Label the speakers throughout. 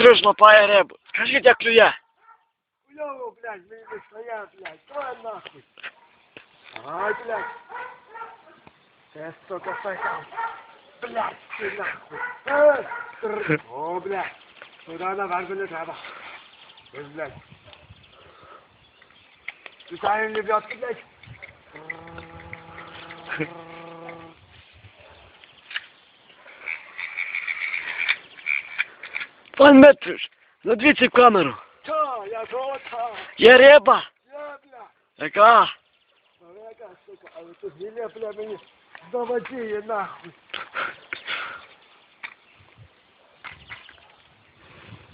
Speaker 1: Дмитрич лапає рибу. Скажіть, як клює.
Speaker 2: Хуёво, блядь, блин, не стоят, блядь. Давай нахуй. Ай, блядь. Ты, сука, стакан. Блядь, ты нахуй. Э, тр- О, блядь. Туда давай, блядь, треба. Ой, блядь. Летаем, лебедки, блядь.
Speaker 1: Пан Дмитрич, надвіться в камеру.
Speaker 2: Та, я жота.
Speaker 1: Є риба.
Speaker 2: Я, блядь.
Speaker 1: Яка?
Speaker 2: Ага, сука, але тут гілля, бля, мені заводіє нахуй.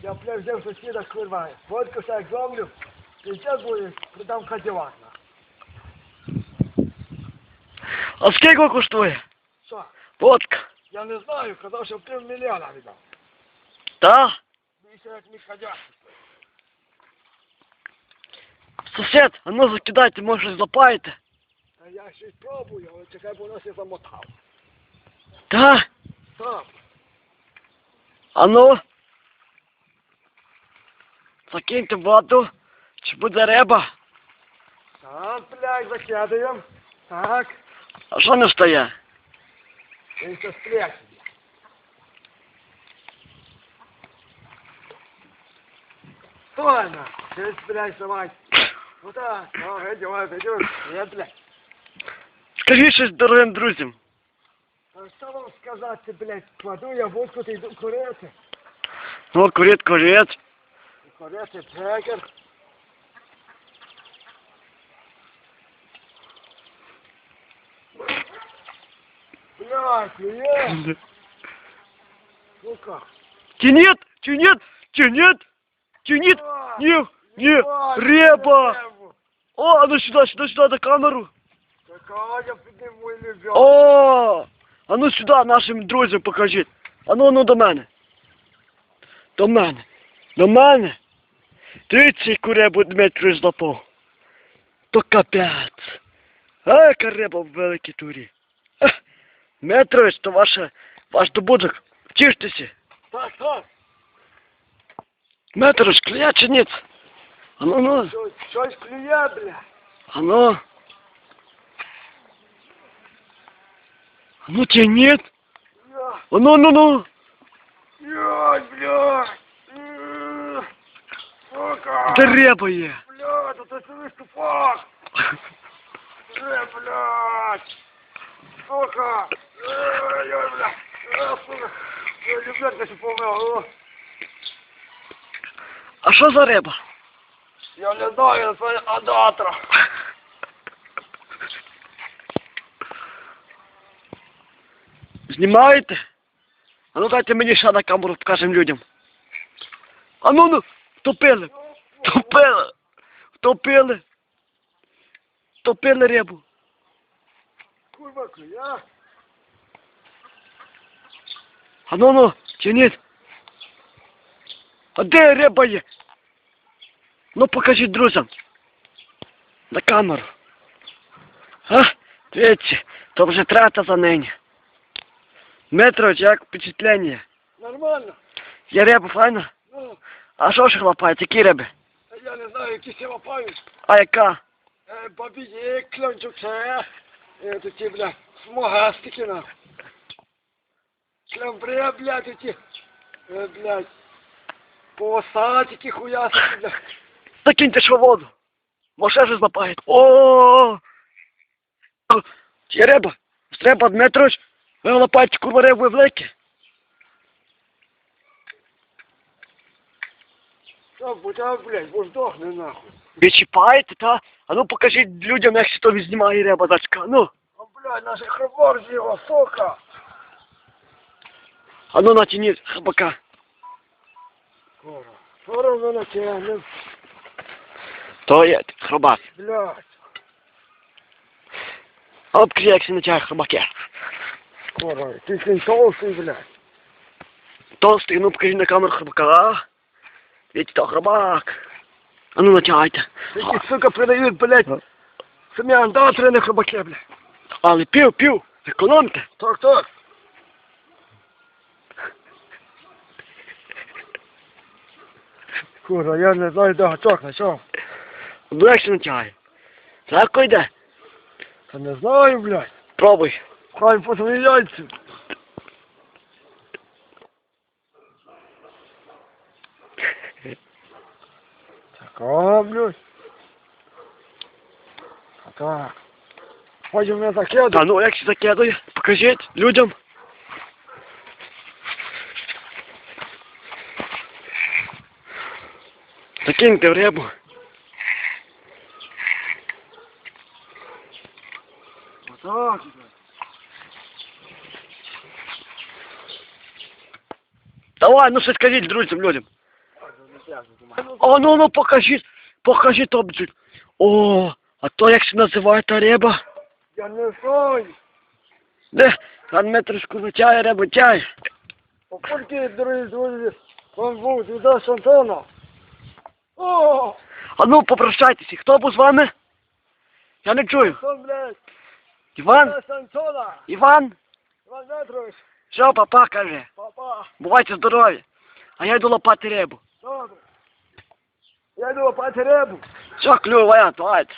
Speaker 2: Я, бля, взяв сусіда, курва, водку так зомлю, і зараз буде, продам хатівак, нахуй.
Speaker 1: А скільки коштує?
Speaker 2: Що?
Speaker 1: Водка.
Speaker 2: Я не знаю, казав, що пів мільйона віддав.
Speaker 1: Та?
Speaker 2: Більше як не ходять.
Speaker 1: Сусід, а ну закидайте, може щось злапаєте.
Speaker 2: Та я ще й пробую, але чекай, бо нас я замотав.
Speaker 1: Та?
Speaker 2: Так,
Speaker 1: А ну. Закиньте в воду. Чи буде риба?
Speaker 2: так, блядь, закидаємо. Так,
Speaker 1: А що не встає?
Speaker 2: він це стряк. Стой, на, здесь, блядь, давай. Вот так, ну, идем, идем, нет, блядь.
Speaker 1: Скажіть щось дорогим друзям.
Speaker 2: А що вам сказати, блядь, кладу я водку, ти йду курити.
Speaker 1: Ну, курит, курит.
Speaker 2: Курити брекер. Блядь, є, сука.
Speaker 1: Тянет, тянет, тянет, тянет. Не, не, риба. О, а ну сюда, сюда, сюда, на камеру.
Speaker 2: Какая я підніму і лебедку.
Speaker 1: О, а ну сюди нашим друзям покажіть. А ну, ну до мене. До мене. До мене. Дивіться, яку рибу Дмитрий злапав. То капець. А яка риба в великій турі. Ех, Дмитрович, то ваше, ваш добуток. Тіштеся.
Speaker 2: Так, так.
Speaker 1: Дмитрович, клює чи ні? А ну, ну,
Speaker 2: Щось, щось клює, бля.
Speaker 1: а ну. А ну тянет.
Speaker 2: Я,
Speaker 1: А ну, ну, ну.
Speaker 2: я, бля. М, Сука.
Speaker 1: Де риба є?
Speaker 2: Бля, тут это выступак. Э, блядь. Сука. Ой, ой, бля. Э, сука. Я ребятка ще помив.
Speaker 1: А що за риба?
Speaker 2: Я не знаю, це адатра.
Speaker 1: Знімаєте? А ну дайте мені ще на камеру покажемо людям. А ну ну, втопили, втопили, втопили, втопили рибу.
Speaker 2: Курва клює.
Speaker 1: А ну ну, тяніть. А де риба є? Ну покажіть друзям. На камеру. А? Дивіться, то вже трата за нині. Дмитрович, як впечатлення?
Speaker 2: Нормально.
Speaker 1: Є риба файна?
Speaker 2: Ну,
Speaker 1: А що ж хлопають, які риби?
Speaker 2: я не знаю, які ся лапають.
Speaker 1: А яка?
Speaker 2: Е, Бабіє, кльончук це. Е, Такі, бля, смугастики, нахуй. Клямбре, бля, такі. Е, блядь. Полосатики, хуясики, бля.
Speaker 1: Закиньте ж воду. Може вже запають. О! Є риба. Треба, Дмитрович. Ви лапаєте курва рибу велике.
Speaker 2: Що, будь-а, блядь, бо здохне, нахуй.
Speaker 1: Ви чіпаєте, та? А ну покажіть людям, як ще то знімає риба, дачка. Ну,
Speaker 2: А, блядь, наш храбор з його, сука.
Speaker 1: а ну натяніть хабака.
Speaker 2: Кора. Соромно натягне,
Speaker 1: То є хробак.
Speaker 2: блядь.
Speaker 1: А от як се натягає хробаки.
Speaker 2: Кора, ти син толстий, блядь.
Speaker 1: Толстий, ну покажіть на камеру хробака. Видите, то хробак. А ну натягайте.
Speaker 2: Такі, сука, продають, блядь, самі андатри на храбаки, блядь.
Speaker 1: Але пів, пів, економте.
Speaker 2: Так, так. Курва, я не знаю, де гачок знайшов.
Speaker 1: Ну як ще натягає? Так йде.
Speaker 2: Та не знаю, блядь.
Speaker 1: Пробуй.
Speaker 2: Хай по свої яйця. Так, о, блядь. А так. Потім мене закидати.
Speaker 1: Та ну як ще закидує? Покажіть людям. Закиньте в рибу.
Speaker 2: Отак, блядь.
Speaker 1: Давай, ну що скажіть друзям, людям. О, ну ну покажіть, покажіть обджит. О, а то як се називає та риба?
Speaker 2: Я не знаю.
Speaker 1: Де? Там метришку затяє, рибу тяє.
Speaker 2: Попульки, дорогі друзі, вам був звізда з Антона. О,
Speaker 1: А ну попрощайтеся, хто був з вами? Я не чую.
Speaker 2: Антон, блядь,
Speaker 1: Іван?
Speaker 2: з Антона.
Speaker 1: Іван?
Speaker 2: Іван Петрович,
Speaker 1: Що, папа каже?
Speaker 2: папа,
Speaker 1: Бувайте здорові. А я йду лопати рибу.
Speaker 2: добре. Я йду лопати рибу.
Speaker 1: Все, клюває, давайте.